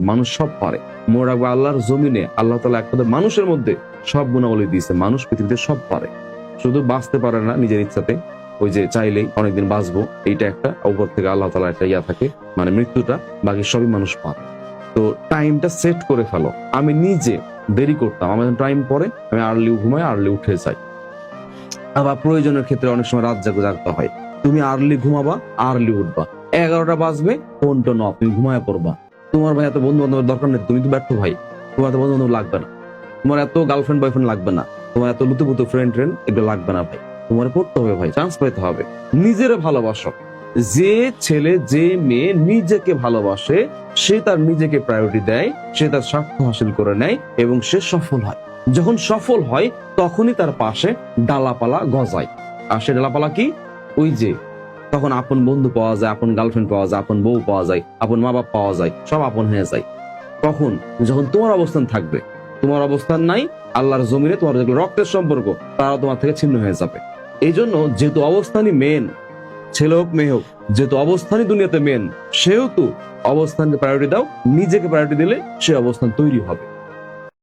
মানুষ সব পারে। মনে রাখব, আল্লাহর জমিনে আল্লাহ তালা এক কথায় মানুষের মধ্যে সব গুণাবলী দিয়েছে, মানুষ পৃথিবীতে সব পারে। শুধু বাঁচতে পারে না নিজের ইচ্ছাতে। ওই যে চাইলেই অনেকদিন বাঁচবো, এইটা একটা। উপর থেকে আল্লাহ তালা একটা ইয়া থাকে মানে মৃত্যুটা, বাকি সবই মানুষ পারে। তো টাইমটা সেট করে ফেলো। আমি নিজে দেরি করতাম, আমার টাইম পরে আমি আর্লি ঘুমাই আর্লি উঠে যাই। আবার প্রয়োজনের ক্ষেত্রে অনেক সময় রাত জাগো জাগতে হয়। তুমি আর্লি ঘুমাবা আর্লি উঠবা। এগারোটা বাজবে ফোন টোন তুমি ঘুমায় পড়বা। তোমার ভাই এত বন্ধু বান্ধবের দরকার নেই, তুমি তো ব্যর্থ ভাই। তোমার এত বন্ধু বান্ধব লাগবে না। তোমার এত গার্লফ্রেন্ড বয়ফ্রেন্ড লাগবে না। তোমার এত লুতুপুতু ফ্রেন্ড ট্রেন্ড এগুলো লাগবে না ভাই। তোমার পড়তে হবে ভাই চান্স পেতে হবে। নিজের ভালোবাসো। যে ছেলে, যে মেয়ে নিজেকে ভালোবাসে, সে তার নিজেকে প্রায়োরিটি দেয়, সে তার স্বার্থ হাসিল করে নেয় এবং সে সফল হয়। যখন সফল হয়, তখনই তার পাশে ডালাপালা গজায়। আর সে ডালাপালা কি? ওই যে তখন আপন বন্ধু পাওয়া যায়, আপন গার্লফ্রেন্ড পাওয়া যায়, আপন বউ পাওয়া যায়, আপন মা বাপ পাওয়া যায়, সব আপন হয়ে যায়। তখন যখন তোমার অবস্থান থাকবে, তোমার অবস্থান নাই, আল্লাহর জমিনে তোমার যেগুলো রক্তের সম্পর্ক তারা তোমার থেকে ছিন্ন হয়ে যাবে। এই জন্য যেহেতু অবস্থানই মেন ছেলে হোক, মেয়ে হোক, যেহেতু অবস্থানই দুনিয়াতে মেন সেহেতু অবস্থানকে প্রায়োরিটি দাও, নিজেকে প্রায়োরিটি দিলে সে অবস্থান তৈরি হবে।